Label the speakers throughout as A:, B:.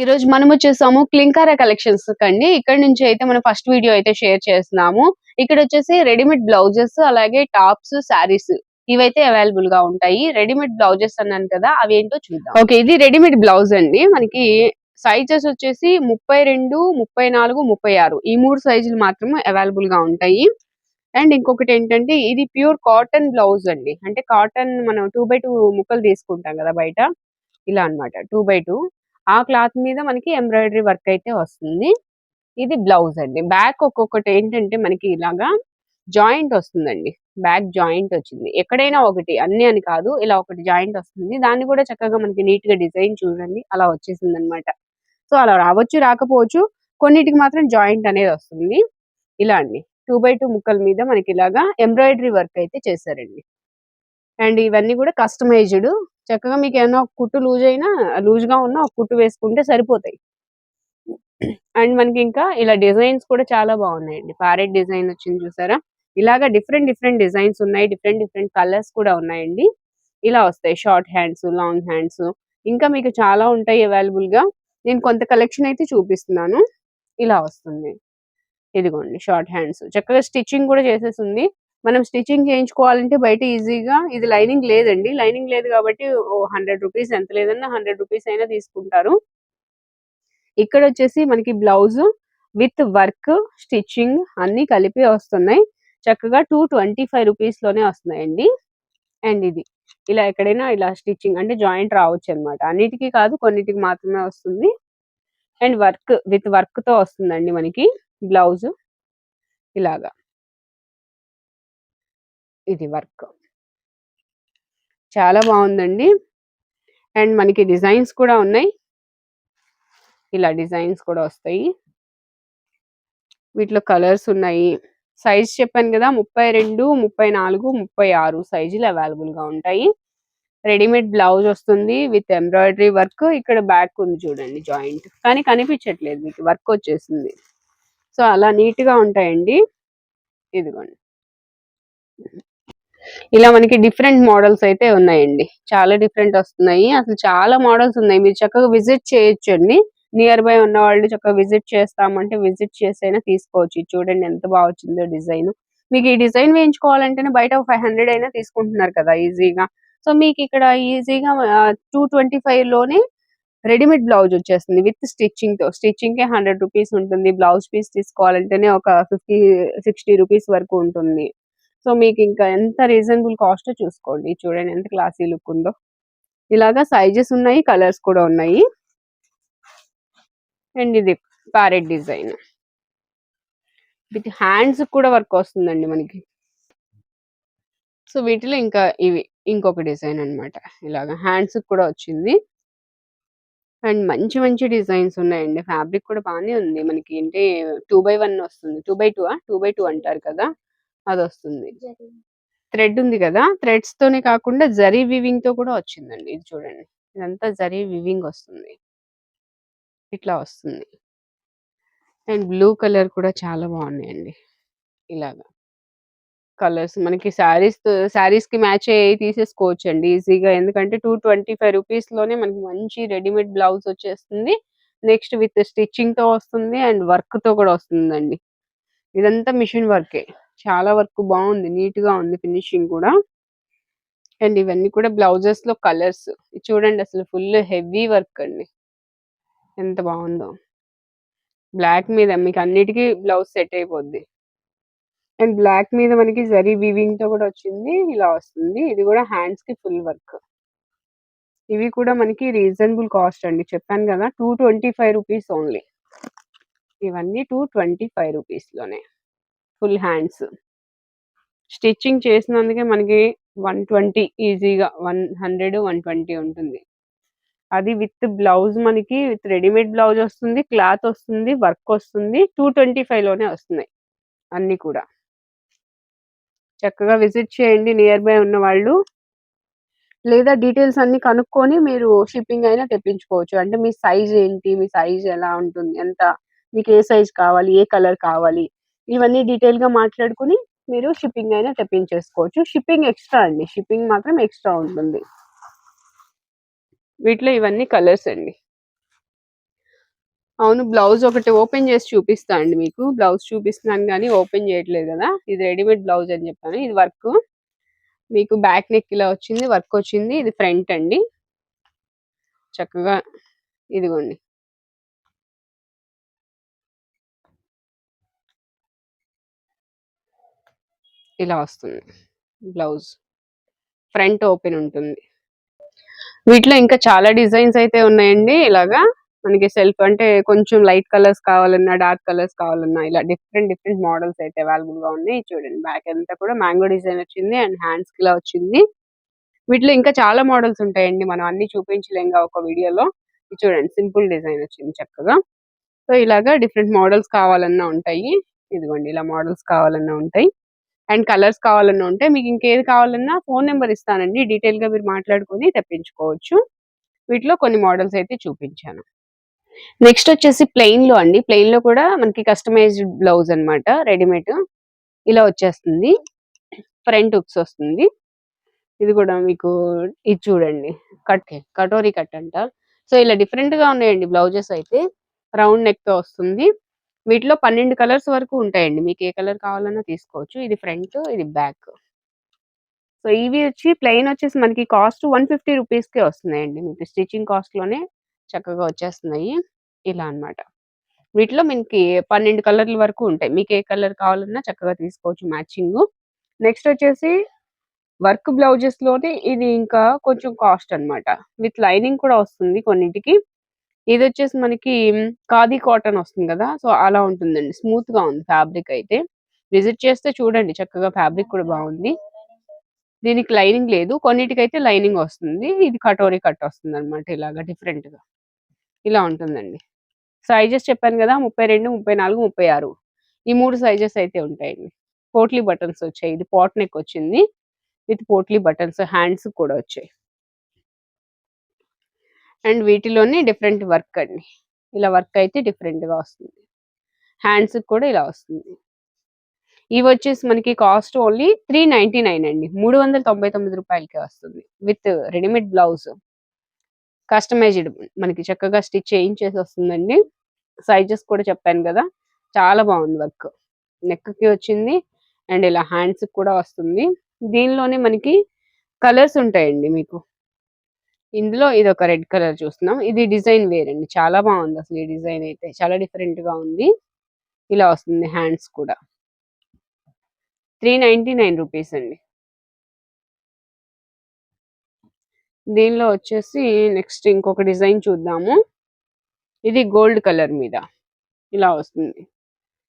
A: ఈ రోజు మనం వచ్చేసాము క్లింకారా కలెక్షన్స్ కండి. ఇక్కడ నుంచి అయితే మనం ఫస్ట్ వీడియో అయితే షేర్ చేస్తున్నాము. ఇక్కడ వచ్చేసి రెడీమేడ్ బ్లౌజెస్ అలాగే టాప్స్ శారీస్ ఇవైతే అవైలబుల్గా ఉంటాయి. రెడీమేడ్ బ్లౌజెస్ అన్నాను కదా అవి ఏంటో చూద్దాం. ఓకే ఇది రెడీమేడ్ బ్లౌజ్ అండి. మనకి సైజెస్ వచ్చేసి ముప్పై రెండు ముప్పై నాలుగు ముప్పై ఆరు. ఈ మూడు సైజులు మాత్రమే అవైలబుల్గా ఉంటాయి. అండ్ ఇంకొకటి ఏంటంటే ఇది ప్యూర్ కాటన్ బ్లౌజ్ అండి. అంటే కాటన్ మనం టూ బై టూ ముక్కలు తీసుకుంటాం కదా బయట. ఇలా అన్నమాట టూ బై టూ. ఆ క్లాత్ మీద మనకి ఎంబ్రాయిడరీ వర్క్ అయితే వస్తుంది. ఇది బ్లౌజ్ అండి. బ్యాక్ ఒక్కొక్కటి ఏంటంటే మనకి ఇలాగా జాయింట్ వస్తుందండి. బ్యాక్ జాయింట్ వచ్చింది. ఎక్కడైనా ఒకటి అన్ని అని కాదు ఇలా ఒకటి జాయింట్ వస్తుంది. దాన్ని కూడా చక్కగా మనకి నీట్గా డిజైన్ చూడండి. అలా వచ్చేసింది అనమాట సో అలా రావచ్చు రాకపోవచ్చు కొన్నిటికి మాత్రం జాయింట్ అనేది వస్తుంది. ఇలా అండి. టూ బై టూ ముక్కల మీద మనకి ఇలాగా ఎంబ్రాయిడరీ వర్క్ అయితే చేశారండి. అండ్ ఇవన్నీ కూడా కస్టమైజ్డ్ చక్కగా మీకు ఏమైనా కుట్టు లూజ్ అయినా లూజ్గా ఉన్నా ఒక కుట్టు వేసుకుంటే సరిపోతాయి. అండ్ మనకి ఇంకా ఇలా డిజైన్స్ కూడా చాలా బాగున్నాయండి. ప్యారెట్ డిజైన్ వచ్చింది చూసారా? ఇలాగా డిఫరెంట్ డిఫరెంట్ డిజైన్స్ ఉన్నాయి. డిఫరెంట్ డిఫరెంట్ కలర్స్ కూడా ఉన్నాయండి. ఇలా వస్తాయి. షార్ట్ హ్యాండ్స్ లాంగ్ హ్యాండ్స్ ఇంకా మీకు చాలా ఉంటాయి అవైలబుల్గా నేను కొంత కలెక్షన్ అయితే చూపిస్తున్నాను. ఇలా వస్తుంది. ఇదిగోండి షార్ట్ హ్యాండ్స్. చక్కగా స్టిచ్చింగ్ కూడా చేసేసింది మనం స్టిచ్చింగ్ చేయించుకోవాలంటే బయట ఈజీగా ఇది లైనింగ్ లేదండి. లైనింగ్ లేదు కాబట్టి హండ్రెడ్ రూపీస్ ఎంత లేదన్నా హండ్రెడ్ రూపీస్ అయినా తీసుకుంటారు. ఇక్కడ వచ్చేసి మనకి బ్లౌజ్ విత్ వర్క్ స్టిచ్చింగ్ అన్ని కలిపి వస్తున్నాయి. చక్కగా టూ ట్వంటీ ఫైవ్ రూపీస్లోనే వస్తున్నాయండి. అండ్ ఇది ఇలా ఎక్కడైనా ఇలా స్టిచ్చింగ్ అంటే జాయింట్ రావచ్చు అనమాట అన్నిటికీ కాదు కొన్నిటికి మాత్రమే వస్తుంది. అండ్ వర్క్ విత్ వర్క్తో వస్తుందండి మనకి బ్లౌజ్ ఇలాగా. ఇది వర్క్. చాలా బాగుందండి. అండ్ మనకి డిజైన్స్ కూడా ఉన్నాయి. ఇలా డిజైన్స్ కూడా వస్తాయి. వీటిలో కలర్స్ ఉన్నాయి. సైజ్ చెప్పాను కదా ముప్పై రెండు ముప్పై నాలుగు ముప్పై ఆరు సైజులు అవైలబుల్గా ఉంటాయి. రెడీమేడ్ బ్లౌజ్ వస్తుంది విత్ ఎంబ్రాయిడరీ వర్క్. ఇక్కడ బ్యాక్ ఉంది చూడండి జాయింట్. కానీ కనిపించట్లేదు మీకు వర్క్ వచ్చేసింది. సో అలా నీట్గా ఉంటాయండి. ఇదిగోండి. ఇలా మనకి డిఫరెంట్ మోడల్స్ అయితే ఉన్నాయండి. చాలా డిఫరెంట్ వస్తున్నాయి. అసలు చాలా మోడల్స్ ఉన్నాయి. మీరు చక్కగా విజిట్ చేయొచ్చండి. నియర్ బై ఉన్న వాళ్ళు చక్కగా విజిట్ చేస్తామంటే విజిట్ చేసైనా తీసుకోవచ్చు. చూడండి ఎంత బాగా వచ్చిందో డిజైన్ మీకు ఈ డిజైన్ వేయించుకోవాలంటేనే బయట ఫైవ్ హండ్రెడ్ అయినా తీసుకుంటున్నారు కదా ఈజీగా సో మీకు ఇక్కడ ఈజీగా టూ ట్వంటీ ఫైవ్లోనే రెడీమేడ్ బ్లౌజ్ వచ్చేస్తుంది విత్ స్టిచ్చింగ్తో. స్టిచ్చింగ్ కే హండ్రెడ్ రూపీస్ ఉంటుంది. బ్లౌజ్ పీస్ తీసుకోవాలంటేనే ఒక ఫిఫ్టీ సిక్స్టీ రూపీస్ వరకు ఉంటుంది. సో మీకు ఇంకా ఎంత రీజనబుల్ కాస్ట్ చూసుకోండి. చూడండి ఎంత క్లాసీ లుక్ ఉందో. ఇలాగా సైజెస్ ఉన్నాయి కలర్స్ కూడా ఉన్నాయి. అండ్ ఇది ప్యారెట్ డిజైన్. విత్ హ్యాండ్స్ కూడా వర్క్ వస్తుందండి మనకి. సో వీటిలో ఇంకా ఇవి ఇంకొక డిజైన్ అన్నమాట. ఇలాగా హ్యాండ్స్ కూడా వచ్చింది. అండ్ మంచి మంచి డిజైన్స్ ఉన్నాయండి. ఫ్యాబ్రిక్ కూడా బాగానే ఉంది. మనకి అంటే టూ బై వన్ వస్తుంది. Two by two two by two అంటారు కదా? అది వస్తుంది థ్రెడ్ ఉంది కదా! థ్రెడ్స్ తోనే కాకుండా జరీ వివింగ్తో కూడా వచ్చిందండి. ఇది చూడండి. ఇదంతా జరీ వివింగ్ వస్తుంది. ఇట్లా వస్తుంది. అండ్ బ్లూ కలర్ కూడా చాలా బాగున్నాయండి. ఇలాగా. కలర్స్ మనకి శారీస్ శారీస్కి మ్యాచ్ అయ్యి తీసేసుకోవచ్చు అండి ఈజీగా. ఎందుకంటే టూ ట్వంటీ ఫైవ్ రూపీస్లోనే మనకి మంచి రెడీమేడ్ బ్లౌజ్ వచ్చేస్తుంది. నెక్స్ట్ విత్ స్టిచ్చింగ్తో వస్తుంది అండ్ వర్క్తో కూడా వస్తుందండి. ఇదంతా మిషన్ వర్కే. చాలా వర్క్ బాగుంది. నీట్గా ఉంది ఫినిషింగ్ కూడా. అండ్ ఇవన్నీ కూడా బ్లౌజెస్లో కలర్స్ చూడండి అసలు ఫుల్ హెవీ వర్క్ అండి. ఎంత బాగుందో. బ్లాక్ మీద మీకు అన్నిటికీ బ్లౌజ్ సెట్ అయిపోద్ది. అండ్ బ్లాక్ మీద మనకి జరీ వీవింగ్తో కూడా వచ్చింది. ఇలా వస్తుంది. ఇది కూడా హ్యాండ్స్కి ఫుల్ వర్క్. ఇవి కూడా మనకి రీజనబుల్ కాస్ట్ అండి. చెప్పాను కదా two twenty five rupees only. ఇవన్నీ టూ ట్వంటీ ఫైవ్ రూపీస్లోనే ఫుల్ హ్యాండ్స్ స్టిచ్చింగ్ చేసినందుకే మనకి వన్ ట్వంటీ ఈజీగా వన్ హండ్రెడ్ వన్ ట్వంటీ ఉంటుంది. అది విత్ బ్లౌజ్ మనకి విత్ రెడీమేడ్ బ్లౌజ్ వస్తుంది క్లాత్ వస్తుంది వర్క్ వస్తుంది టూ ట్వంటీ ఫైవ్లోనే వస్తున్నాయి అన్ని కూడా. చక్కగా విజిట్ చేయండి నియర్ బై ఉన్న వాళ్ళు. లేదా డీటెయిల్స్ అన్ని కనుక్కొని మీరు షిప్పింగ్ అయినా తెప్పించుకోవచ్చు. అంటే మీ సైజ్ ఏంటి మీ సైజ్ ఎలా ఉంటుంది ఎంత మీకు ఏ సైజ్ కావాలి ఏ కలర్ కావాలి ఇవన్నీ డీటెయిల్గా మాట్లాడుకుని మీరు షిప్పింగ్ అయినా తెప్పించేసుకోవచ్చు. షిప్పింగ్ ఎక్స్ట్రా అండి. షిప్పింగ్ మాత్రం ఎక్స్ట్రా ఉంటుంది. వీటిలో ఇవన్నీ కలర్స్ అండి. అవును బ్లౌజ్ ఒకటి ఓపెన్ చేసి చూపిస్తా అండి మీకు. బ్లౌజ్ చూపిస్తున్నాను కానీ ఓపెన్ చేయట్లేదు కదా. ఇది రెడీమేడ్ బ్లౌజ్ అని చెప్పాను. ఇది వర్క్ మీకు బ్యాక్ నెక్ ఇలా వచ్చింది వర్క్ వచ్చింది. ఇది ఫ్రంట్ అండి. చక్కగా ఇదిగోండి. ఇలా వస్తుంది. బ్లౌజ్. ఫ్రంట్ ఓపెన్ ఉంటుంది. వీటిలో ఇంకా చాలా డిజైన్స్ అయితే ఉన్నాయండి. ఇలాగా మనకి సెల్ఫ్ అంటే కొంచెం లైట్ కలర్స్ కావాలన్నా డార్క్ కలర్స్ కావాలన్నా ఇలా డిఫరెంట్ డిఫరెంట్ మోడల్స్ అయితే అవైలబుల్గా ఉన్నాయి. చూడండి బ్యాక్ అంతా కూడా మ్యాంగో డిజైన్ వచ్చింది అండ్ హ్యాండ్స్కి ఇలా వచ్చింది. వీటిలో ఇంకా చాలా మోడల్స్ ఉంటాయండి. మనం అన్ని చూపించలేం ఒక వీడియోలో. చూడండి సింపుల్ డిజైన్ వచ్చింది చక్కగా. సో ఇలాగా డిఫరెంట్ మోడల్స్ కావాలన్నా ఉంటాయి. ఇదిగోండి ఇలా మోడల్స్ కావాలన్నా ఉంటాయి. అండ్ కలర్స్ కావాలన్నా ఉంటే మీకు ఇంకేది కావాలన్నా ఫోన్ నెంబర్ ఇస్తానండి. డీటెయిల్గా మీరు మాట్లాడుకొని తెప్పించుకోవచ్చు. వీటిలో కొన్ని మోడల్స్ అయితే చూపించాను. నెక్స్ట్ వచ్చేసి ప్లెయిన్లో అండి. ప్లెయిన్లో కూడా మనకి కస్టమైజ్డ్ బ్లౌజ్ అనమాట రెడీమేడ్. ఇలా వచ్చేస్తుంది. ఫ్రంట్ హుక్స్ వస్తుంది. ఇది కూడా మీకు ఇది చూడండి. కట్ కటోరీ కట్ అంట. సో ఇలా డిఫరెంట్గా ఉన్నాయండి బ్లౌజెస్ అయితే. రౌండ్ నెక్తో వస్తుంది. వీటిలో పన్నెండు కలర్స్ వరకు ఉంటాయండి. మీకు ఏ కలర్ కావాలన్నా తీసుకోవచ్చు. ఇది ఫ్రంట్ ఇది బ్యాక్. సో ఇవి వచ్చి ప్లెయిన్ వచ్చేసి మనకి కాస్ట్ వన్ ఫిఫ్టీ రూపీస్కే వస్తున్నాయండి. మీకు స్టిచ్చింగ్ కాస్ట్లోనే చక్కగా వచ్చేస్తున్నాయి. ఇలా అన్నమాట. వీటిలో మనకి పన్నెండు కలర్ల వరకు ఉంటాయి. మీకు ఏ కలర్ కావాలన్నా చక్కగా తీసుకోవచ్చు మ్యాచింగ్. నెక్స్ట్ వచ్చేసి వర్క్ బ్లౌజెస్లోనే ఇది ఇంకా కొంచెం కాస్ట్ అన్నమాట. విత్ లైనింగ్ కూడా వస్తుంది కొన్నింటికి. ఇది వచ్చేసి మనకి ఖాదీ కాటన్ వస్తుంది కదా సో అలా ఉంటుందండి. స్మూత్గా ఉంది ఫ్యాబ్రిక్ అయితే. విజిట్ చేస్తే చూడండి చక్కగా ఫ్యాబ్రిక్ కూడా బాగుంది. దీనికి లైనింగ్ లేదు. కొన్నిటికైతే లైనింగ్ వస్తుంది. ఇది కటోరీ కట్ వస్తుంది అనమాట ఇలాగా డిఫరెంట్గా ఇలా ఉంటుందండి. సైజెస్ చెప్పాను కదా ముప్పై రెండు ముప్పై నాలుగు ముప్పై ఆరు. ఈ మూడు సైజెస్ అయితే ఉంటాయండి. పోట్లీ బటన్స్ వచ్చాయి. ఇది పాట్ నెక్ వచ్చింది. విత్ పోట్లీ బటన్స్ హ్యాండ్స్ కూడా వచ్చాయి. అండ్ వీటిలోనే డిఫరెంట్ వర్క్ అండి. ఇలా వర్క్ అయితే డిఫరెంట్గా వస్తుంది. హ్యాండ్స్ కూడా ఇలా వస్తుంది. ఇవి వచ్చేసి మనకి cost only three ninety nine అండి. మూడు వందల తొంభై తొమ్మిది రూపాయలకి వస్తుంది. With readymade blouse. కస్టమైజ్డ్ మనకి చక్కగా స్టిచ్ చేయించేసి వస్తుందండి. సైజెస్ కూడా చెప్పాను కదా. చాలా బాగుంది వర్క్. నెక్కి వచ్చింది అండ్ ఇలా హ్యాండ్స్ కూడా వస్తుంది. దీనిలోనే మనకి కలర్స్ ఉంటాయండి మీకు. ఇందులో ఇది ఒక రెడ్ కలర్ చూస్తున్నాం. ఇది డిజైన్ వేరండి. చాలా బాగుంది అసలు ఈ డిజైన్ అయితే. చాలా డిఫరెంట్గా ఉంది. ఇలా వస్తుంది హ్యాండ్స్ కూడా. త్రీ నైన్టీ నైన్ రూపీస్ అండి. దీనిలో వచ్చేసి నెక్స్ట్ ఇంకొక డిజైన్ చూద్దాము. ఇది గోల్డ్ కలర్ మీద. ఇలా వస్తుంది.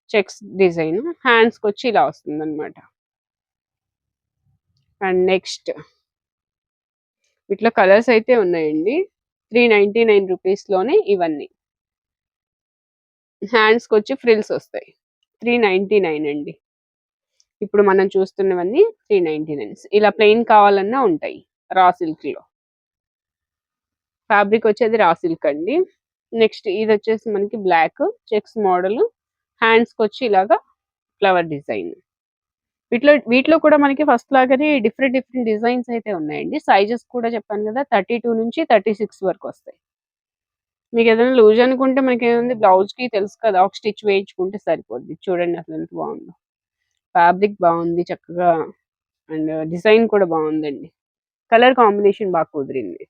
A: Checks design. హ్యాండ్స్కి వచ్చి ఇలా వస్తుంది అనమాట అండ్ నెక్స్ట్ వీటిలో కలర్స్ అయితే ఉన్నాయండి. త్రీ నైంటీ నైన్ రూపీస్లోనే ఇవన్నీ. హ్యాండ్స్కి వచ్చి ఫ్రిల్స్ వస్తాయి. త్రీ నైంటీ నైన్ అండి. ఇప్పుడు మనం చూస్తున్నవన్నీ త్రీ నైంటీ నైన్. ఇలా ప్లెయిన్ కావాలన్నా ఉంటాయి రా సిల్క్లో ఫ్యాబ్రిక్ వచ్చేది రా సిల్క్ అండి. నెక్స్ట్ ఇది వచ్చేసి మనకి బ్లాక్ చెక్స్ మోడల్. హ్యాండ్స్కి వచ్చి ఇలాగా ఫ్లవర్ డిజైన్. వీటిలో వీటిలో కూడా మనకి ఫస్ట్ లాగానే డిఫరెంట్ డిఫరెంట్ డిజైన్స్ అయితే ఉన్నాయండి. సైజెస్ కూడా చెప్పాను కదా థర్టీ టూ నుంచి థర్టీ సిక్స్ వరకు వస్తాయి. మీకు ఏదైనా లూజ్ అనుకుంటే మనకి ఏముంది బ్లౌజ్కి తెలుసు కదా ఒక స్టిచ్ వేయించుకుంటే సరిపోద్ది. చూడండి అసలు ఎంత బాగుందో. ఫ్యాబ్రిక్ బాగుంది చక్కగా. అండ్ డిజైన్ కూడా బాగుందండి. కలర్ కాంబినేషన్ బాగా కుదిరింది.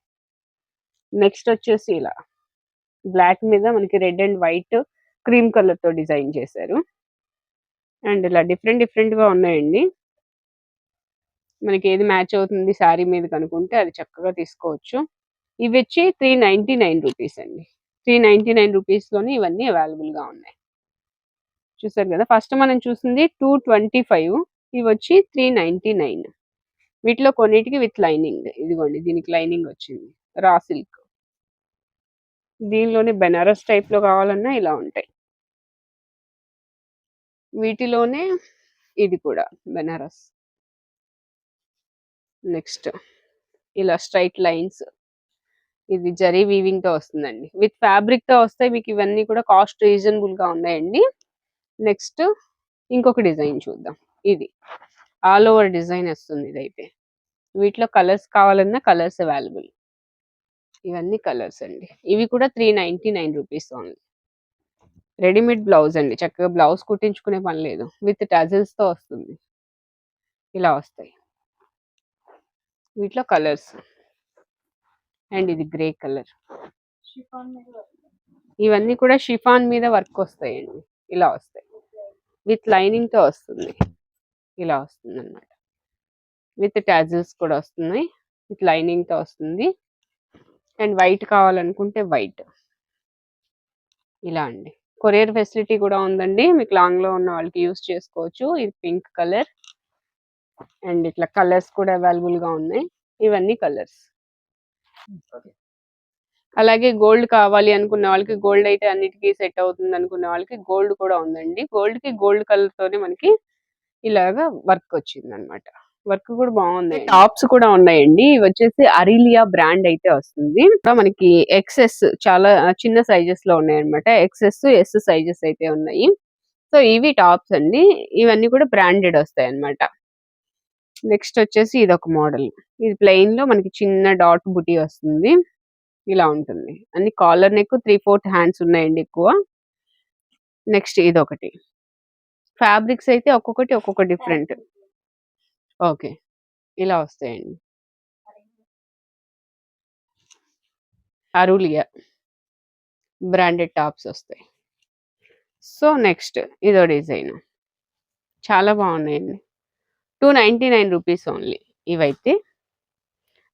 A: నెక్స్ట్ వచ్చేసి ఇలా. బ్లాక్ మీద మనకి రెడ్ అండ్ వైట్ క్రీమ్ కలర్తో డిజైన్ చేశారు. అండ్ ఇలా డిఫరెంట్ డిఫరెంట్గా ఉన్నాయండి. మనకి ఏది మ్యాచ్ అవుతుంది శారీ మీద కనుకుంటే అది చక్కగా తీసుకోవచ్చు. ఇవి వచ్చి త్రీ నైన్టీ నైన్ రూపీస్ అండి. త్రీ నైన్టీ నైన్ రూపీస్లోని ఇవన్నీ అవైలబుల్గా ఉన్నాయి. చూసారు కదా ఫస్ట్ మనం చూసింది టూ ట్వంటీ ఫైవ్ ఇవి వచ్చి త్రీ నైన్టీ నైన్. వీటిలో కొన్నిటికి విత్ లైనింగ్ ఇదిగోండి దీనికి లైనింగ్ వచ్చింది. Raw silk. దీనిలోని బెనారస్ టైప్లో కావాలన్నా ఇలా ఉంటాయి. వీటిలోనే ఇది కూడా బెనారస్. నెక్స్ట్ ఇలా స్ట్రైట్ లైన్స్. ఇది జరీ వీవింగ్తో వస్తుందండి. విత్ ఫ్యాబ్రిక్తో వస్తాయి మీకు ఇవన్నీ కూడా కాస్ట్ రీజనబుల్గా ఉన్నాయండి. నెక్స్ట్ ఇంకొక డిజైన్ చూద్దాం. ఇది ఆల్ ఓవర్ డిజైన్ వస్తుంది ఇదైతే. వీటిలో కలర్స్ కావాలన్నా కలర్స్ అవైలబుల్. ఇవన్నీ కలర్స్ అండి. ఇవి కూడా three ninety nine rupees only. Readymade blouse అండి. చక్కగా బ్లౌజ్ కుట్టించుకునే పని లేదు. విత్ టజిల్స్తో వస్తుంది. ఇలా వస్తాయి. వీటిలో కలర్స్. అండ్ ఇది గ్రే కలర్. ఇవన్నీ కూడా షిఫాన్ మీద వర్క్ వస్తాయండి. ఇలా వస్తాయి. విత్ లైనింగ్తో వస్తుంది. ఇలా వస్తుంది అనమాట విత్ టాజిల్స్ కూడా వస్తున్నాయి. విత్ లైనింగ్తో వస్తుంది. అండ్ వైట్ కావాలనుకుంటే వైట్. ఇలా అండి. కొరియర్ ఫెసిలిటీ కూడా ఉందండి. మీకు లాంగ్లో ఉన్న వాళ్ళకి యూస్ చేసుకోవచ్చు. ఇది పింక్ కలర్. అండ్ ఇట్లా కలర్స్ కూడా అవైలబుల్గా ఉన్నాయి. ఇవన్నీ కలర్స్. అలాగే గోల్డ్ కావాలి అనుకున్న వాళ్ళకి గోల్డ్ అయితే అన్నిటికీ సెట్ అవుతుంది అనుకున్న వాళ్ళకి గోల్డ్ కూడా ఉందండి. గోల్డ్కి గోల్డ్ కలర్ తోనే మనకి ఇలాగా వర్క్ వచ్చింది అనమాట వర్క్ కూడా బాగుంది. టాప్స్ కూడా ఉన్నాయండి. ఇవి వచ్చేసి అరిలియా బ్రాండ్ అయితే వస్తుంది. మనకి ఎక్సెస్ చాలా చిన్న సైజెస్లో ఉన్నాయి అనమాట ఎక్సెస్ ఎస్ సైజెస్ అయితే ఉన్నాయి. సో ఇవి టాప్స్ అండి. ఇవన్నీ కూడా బ్రాండెడ్ వస్తాయి అన్నమాట నెక్స్ట్ వచ్చేసి ఇది ఒక మోడల్. ఇది ప్లెయిన్లో మనకి చిన్న డాట్ బుటీ వస్తుంది. ఇలా ఉంటుంది. అన్ని collar neck three fourth hands ఉన్నాయండి ఎక్కువ. నెక్స్ట్ ఇది ఒకటి ఫ్యాబ్రిక్స్ అయితే ఒక్కొక్కటి ఒక్కొక్క డిఫరెంట్. ఓకే. ఇలా వస్తాయండి. అరులియా. బ్రాండెడ్ టాప్స్ వస్తాయి. సో నెక్స్ట్ ఇదో డిజైన్. చాలా బాగున్నాయండి. Two ninety nine rupees only ఇవైతే.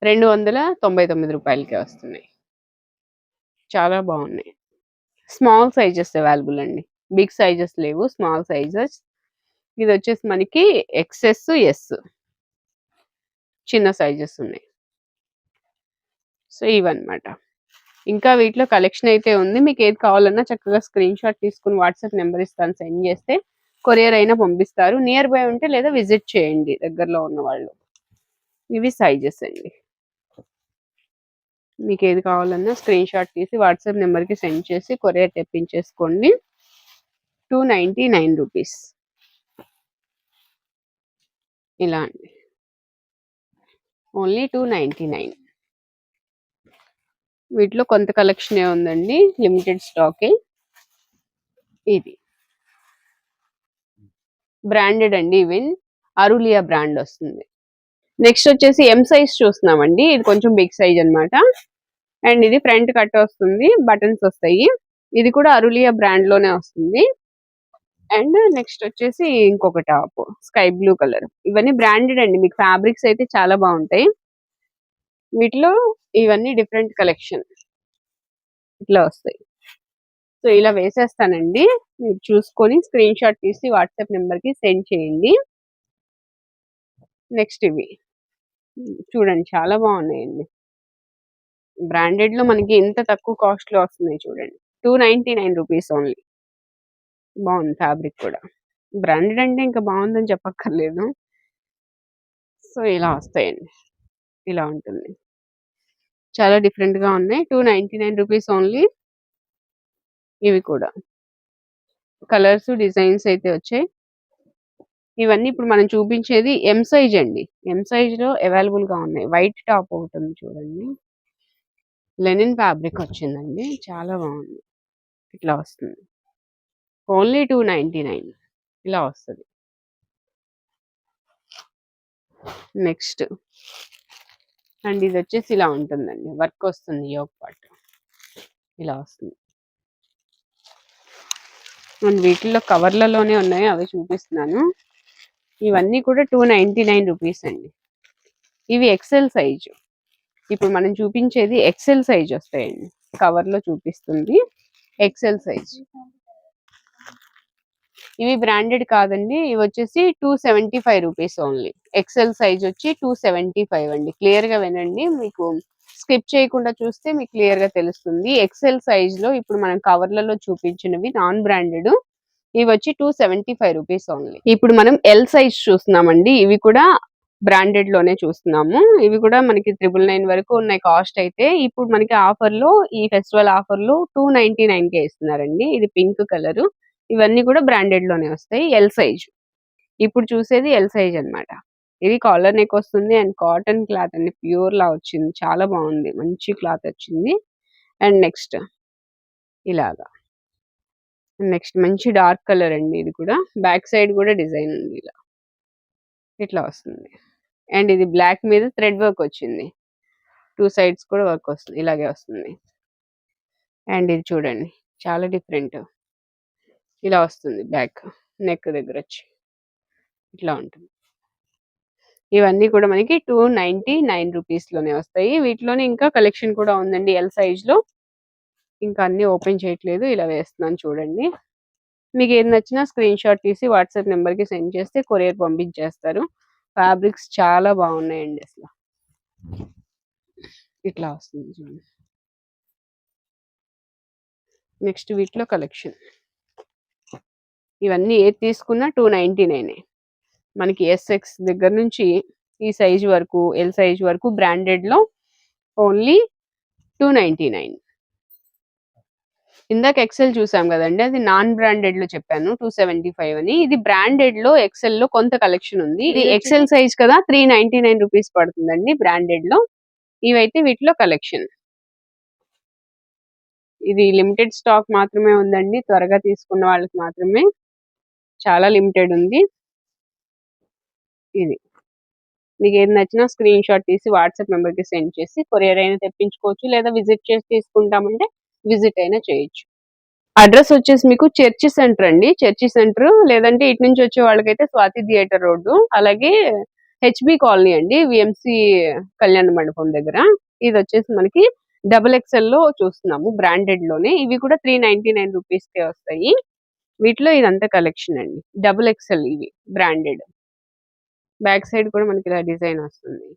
A: రెండు వందల తొంభై తొమ్మిది రూపాయలకే వస్తున్నాయి. చాలా బాగున్నాయి. స్మాల్ సైజెస్ అవైలబుల్ అండి. బిగ్ సైజెస్ లేవు. స్మాల్ సైజెస్ ఇది వచ్చేసి మనకి ఎక్సెస్ ఎస్. చిన్న సైజెస్ ఉన్నాయి. సో ఇవన్నమాట. ఇంకా వీటిలో కలెక్షన్ అయితే ఉంది. మీకు ఏది కావాలన్నా చక్కగా స్క్రీన్ షాట్ తీసుకుని వాట్సాప్ నెంబర్ ఇస్తాను సెండ్ చేస్తే కొరియర్ అయినా పంపిస్తారు. నియర్ బై ఉంటే లేదా విజిట్ చేయండి దగ్గరలో ఉన్న వాళ్ళు. ఇవి సైజెస్ అండి. మీకు ఏది కావాలన్నా స్క్రీన్ షాట్ తీసి వాట్సాప్ నెంబర్కి సెండ్ చేసి courier తెప్పించేసుకోండి. Two ninety nine rupees. ఇలా అండి. Only two ninety nine. వీటిలో కొంత కలెక్షనే ఉందండి? లిమిటెడ్ స్టాకే. ఇది. బ్రాండెడ్ అండి ఈవెన్. అరులియా బ్రాండ్ వస్తుంది. నెక్స్ట్ వచ్చేసి ఎం సైజ్ చూస్తున్నామండి. ఇది కొంచెం బిగ్ సైజ్ అన్నమాట. అండ్ ఇది ఫ్రంట్ కట్ వస్తుంది. బటన్స్ వస్తాయి. ఇది కూడా అరులియా బ్రాండ్లోనే వస్తుంది. అండ్ నెక్స్ట్ వచ్చేసి ఇంకొక టాప్ స్కై బ్లూ కలర్. ఇవన్నీ బ్రాండెడ్ అండి. మీకు ఫ్యాబ్రిక్స్ అయితే చాలా బాగుంటాయి. వీటిలో ఇవన్నీ డిఫరెంట్ కలెక్షన్. ఇట్లా వస్తాయి. సో ఇలా వేసేస్తానండి. మీరు చూసుకొని స్క్రీన్ షాట్ తీసి వాట్సాప్ నెంబర్కి సెండ్ చేయండి. నెక్స్ట్ ఇవి. చూడండి చాలా బాగున్నాయండి. బ్రాండెడ్లో మనకి ఎంత తక్కువ కాస్ట్లో వస్తున్నాయి చూడండి. Two ninety nine rupees only. బాగుంది ఫ్యాబ్రిక్ కూడా. బ్రాండెడ్ అంటే ఇంకా బాగుందని చెప్పక్కర్లేదు. సో ఇలా వస్తాయండి. ఇలా ఉంటుంది. చాలా డిఫరెంట్గా ఉన్నాయి. Two ninety nine rupees only. ఇవి కూడా. కలర్స్ డిజైన్స్ అయితే వచ్చాయి. ఇవన్నీ ఇప్పుడు మనం చూపించేది ఎం సైజ్ అండి. ఎం సైజ్లో అవైలబుల్గా ఉన్నాయి. వైట్ టాప్ ఒకటి ఉంది చూడండి. లెనిన్ ఫ్యాబ్రిక్ వచ్చిందండి. చాలా బాగుంది. ఇట్లా వస్తుంది. Only two ninety nine. ఇలా వస్తుంది. నెక్స్ట్. అండ్ ఇది వచ్చేసి ఇలా ఉంటుందండి. వర్క్ వస్తుంది యోగ్ పార్ట్. ఇలా వస్తుంది. అండ్ వీటిల్లో కవర్లలోనే ఉన్నాయి అవి చూపిస్తున్నాను. ఇవన్నీ కూడా టూ నైంటీ నైన్ రూపీస్ అండి. ఇవి ఎక్సెల్ సైజు. ఇప్పుడు మనం చూపించేది ఎక్సెల్ సైజ్ వస్తాయండి. కవర్లో చూపిస్తుంది. XL size. ఇవి బ్రాండెడ్ కాదండి. ఇవి వచ్చేసి two seventy five rupees only XL size వచ్చి టూ సెవెంటీ ఫైవ్ అండి. క్లియర్గా వినండి. మీకు స్కిప్ చేయకుండా చూస్తే మీకు క్లియర్గా తెలుస్తుంది. ఎక్సెల్ సైజ్లో ఇప్పుడు మనం కవర్లలో చూపించినవి నాన్ బ్రాండెడ్ ఇవి వచ్చి two seventy five rupees only ఇప్పుడు మనం ఎల్ సైజ్ చూస్తున్నామండి. ఇవి కూడా బ్రాండెడ్లోనే చూస్తున్నాము. ఇవి కూడా మనకి త్రిబుల్ నైన్ వరకు ఉన్నాయి కాస్ట్ అయితే. ఇప్పుడు మనకి ఆఫర్లో ఈ ఫెస్టివల్ ఆఫర్లో టూ నైన్టీ నైన్ కే ఇస్తున్నారండి. ఇది పింక్ కలర్ ఇవన్నీ కూడా బ్రాండెడ్లోనే వస్తాయి. ఎల్ సైజ్ ఇప్పుడు చూసేది ఎల్ సైజ్ అన్నమాట. ఇది కాలర్ నెక్ వస్తుంది అండ్ కాటన్ క్లాత్ అండి. ప్యూర్ లా వచ్చింది. చాలా బాగుంది. మంచి క్లాత్ వచ్చింది. అండ్ నెక్స్ట్ ఇలాగా. నెక్స్ట్ మంచి డార్క్ కలర్ అండి ఇది కూడా. బ్యాక్ సైడ్ కూడా డిజైన్ ఉంది ఇలా. ఇట్లా వస్తుంది. అండ్ ఇది బ్లాక్ మీద థ్రెడ్ వర్క్ వచ్చింది. టూ సైడ్స్ కూడా వర్క్ వస్తుంది. ఇలాగే వస్తుంది. అండ్ ఇది చూడండి. చాలా డిఫరెంట్ ఇలా వస్తుంది బ్యాక్ నెక్ దగ్గర వచ్చి. ఇట్లా ఉంటుంది. ఇవన్నీ కూడా మనకి టూ నైంటీ నైన్ రూపీస్లోనే వస్తాయి. వీటిలోనే ఇంకా కలెక్షన్ కూడా ఉందండి ఎల్ సైజ్లో. ఇంకా అన్ని ఓపెన్ చేయట్లేదు. ఇలా వేస్తున్నాను చూడండి. మీకు ఏది నచ్చినా స్క్రీన్ షాట్ తీసి వాట్సాప్ నెంబర్కి సెండ్ చేస్తే కొరియర్ పంపించేస్తారు. ఫ్యాబ్రిక్స్ చాలా బాగున్నాయండి అసలు. ఇట్లా వస్తుంది చూడండి. నెక్స్ట్ వీటిలో కలెక్షన్. ఇవన్నీ ఏది తీసుకున్నా టూ నైన్టీ నైన్ మనకి ఎస్ఎక్స్ దగ్గర నుంచి ఈ సైజ్ వరకు ఎల్ సైజ్ వరకు బ్రాండెడ్లో ఓన్లీ టూ నైన్టీ నైన్ ఇందాక ఎక్సెల్ చూసాం కదండి అది నాన్ బ్రాండెడ్లో చెప్పాను టూ సెవెంటీ ఫైవ్ అని. ఇది బ్రాండెడ్లో ఎక్సెల్లో కొంత కలెక్షన్ ఉంది. ఇది ఎక్సెల్ సైజ్ కదా త్రీ నైన్టీ నైన్ రూపీస్ పడుతుందండి బ్రాండెడ్లో. ఇవైతే వీటిలో కలెక్షన్ ఇది లిమిటెడ్ స్టాక్ మాత్రమే ఉందండి త్వరగా తీసుకున్న వాళ్ళకి మాత్రమే. చాలా లిమిటెడ్ ఉంది. ఇది. మీకు ఏది నచ్చినా స్క్రీన్ షాట్ తీసి వాట్సాప్ నెంబర్కి సెండ్ చేసి కొరియర్ అయినా తెప్పించుకోవచ్చు లేదా విజిట్ చేసి తీసుకుంటామంటే విజిట్ అయినా చేయొచ్చు. అడ్రస్ వచ్చేసి మీకు చర్చి సెంటర్ అండి. చర్చి సెంటర్ లేదంటే ఇటు నుంచి వచ్చే వాళ్ళకైతే స్వాతి థియేటర్ రోడ్డు అలాగే హెచ్బి కాలనీ అండి విఎంసి కళ్యాణ మండపం దగ్గర. ఇది వచ్చేసి మనకి డబుల్ ఎక్స్ఎల్లో చూస్తున్నాము బ్రాండెడ్లోనే. ఇవి కూడా త్రీ నైన్టీ నైన్ రూపీస్ కే వస్తాయి. వీటిలో ఇదంతా కలెక్షన్ అండి. డబుల్ ఎక్సెల్ ఇవి బ్రాండెడ్ బ్యాక్ సైడ్ కూడా మనకి ఇలా డిజైన్ వస్తుంది.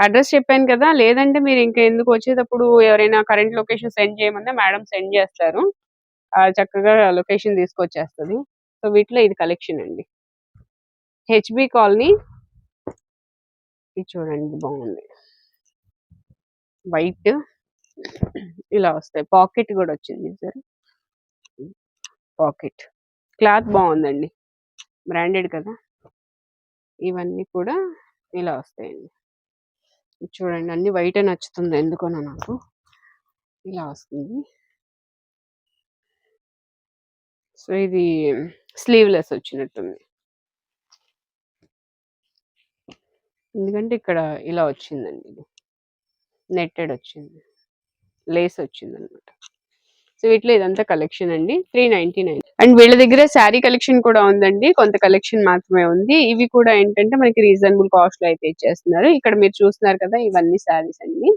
A: అడ్రస్ చెప్పాను కదా లేదంటే మీరు ఇంకా ఎందుకు వచ్చేటప్పుడు ఎవరైనా కరెంట్ లొకేషన్ సెండ్ చేయమన్నా మేడం సెండ్ చేస్తారు. ఆ, చక్కగా లొకేషన్ తీసుకొచ్చేస్తుంది. సో వీటిలో ఇది కలెక్షన్ అండి. HB colony. ఇది చూడండి బాగుంది. వైట్ ఇలా వస్తాయి. పాకెట్ కూడా వచ్చింది సార్ పాకెట్. క్లాత్ బాగుందండి. బ్రాండెడ్ కదా. ఇవన్నీ కూడా ఇలా వస్తాయండి. చూడండి అన్ని వైట్ నచ్చుతుంది ఎందుకనో నాకు. ఇలా వస్తుంది. సో ఇది స్లీవ్లెస్ వచ్చినట్టుంది. ఎందుకంటే ఇక్కడ ఇలా వచ్చిందండి ఇది. నెట్టెడ్ వచ్చింది. లేస్ వచ్చింది అనమాట సో వీటిలో ఇదంతా కలెక్షన్ అండి. త్రీ నైన్టీ నైన్ అండ్ వీళ్ళ దగ్గర శారీ కలెక్షన్ కూడా ఉందండి. కొంత కలెక్షన్ మాత్రమే ఉంది. ఇవి కూడా ఏంటంటే మనకి రీజనబుల్ కాస్ట్లో అయితే ఇచ్చేస్తున్నారు. ఇక్కడ మీరు చూస్తున్నారు కదా ఇవన్నీ శారీస్ అండి.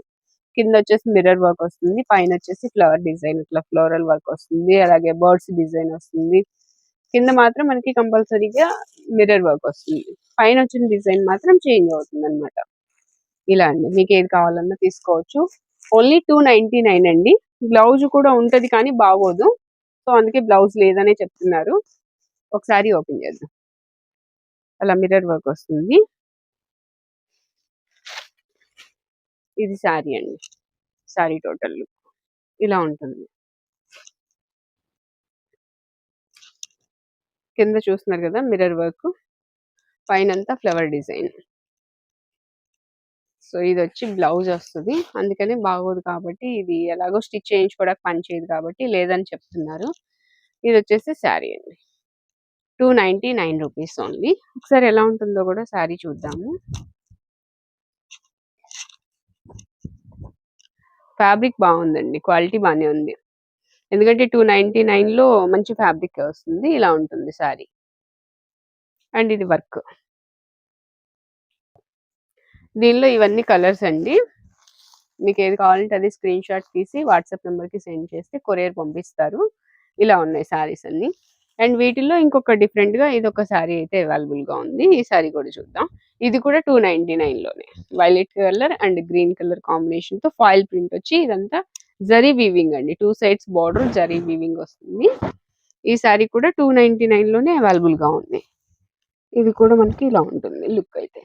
A: కింద వచ్చేసి మిర్రర్ వర్క్ వస్తుంది. పైన వచ్చేసి ఫ్లవర్ డిజైన్ ఇట్లా ఫ్లోరల్ వర్క్ వస్తుంది. అలాగే బర్డ్స్ డిజైన్ వస్తుంది. కింద మాత్రం మనకి కంపల్సరీగా మిర్రర్ వర్క్ వస్తుంది. పైన వచ్చిన డిజైన్ మాత్రం చేంజ్ అవుతుంది అనమాట ఇలా అండి. మీకు ఏది కావాలన్నా తీసుకోవచ్చు. ఓన్లీ టూ నైన్టీ నైన్ అండి. బ్లౌజ్ కూడా ఉంటది కానీ బాగోదు. సో అందుకే బ్లౌజ్ లేదనే చెప్తున్నారు. ఒకసారి ఓపెన్ చేద్దాం. అలా మిర్రర్ వర్క్ వస్తుంది. ఇది శారీ అండి. Sari total look. ఇలా ఉంటుంది. కింద చూస్తున్నారు కదా మిర్రర్ వర్క్. పైన అంతా ఫ్లవర్ డిజైన్. సో ఇది వచ్చి బ్లౌజ్ వస్తుంది. అందుకని బాగోదు కాబట్టి ఇది ఎలాగో స్టిచ్ చేయించుకోవడానికి పని చేయదు కాబట్టి లేదని చెప్తున్నారు. ఇది వచ్చేసి శారీ అండి. Two ninety nine rupees only. ఒకసారి ఎలా ఉంటుందో కూడా శారీ చూద్దాము. ఫ్యాబ్రిక్ బాగుందండి. క్వాలిటీ బాగానే ఉంది. ఎందుకంటే టూ నైంటీ లో మంచి ఫ్యాబ్రిక్ వస్తుంది. ఇలా ఉంటుంది శారీ. అండ్ ఇది వర్క్. దీనిలో ఇవన్నీ కలర్స్ అండి. మీకు ఏది కావాలంటే అది స్క్రీన్ షాట్ తీసి వాట్సాప్ నెంబర్కి సెండ్ చేస్తే కొరియర్ పంపిస్తారు. ఇలా ఉన్నాయి శారీస్ అన్ని. అండ్ వీటిల్లో ఇంకొక డిఫరెంట్గా ఇది ఒక శారీ అయితే అవైలబుల్గా ఉంది. ఈ శారీ కూడా చూద్దాం. ఇది కూడా two ninety నైన్లోనే. Violet colour and green colour కాంబినేషన్తో ఫాయిల్ ప్రింట్ వచ్చి ఇదంతా జరీ వీవింగ్ అండి. Two sides border zari weaving వస్తుంది. ఈ శారీ కూడా టూ నైన్టీ నైన్లోనే అవైలబుల్గా ఉంది. ఇది కూడా మనకి ఇలా ఉంటుంది లుక్ అయితే.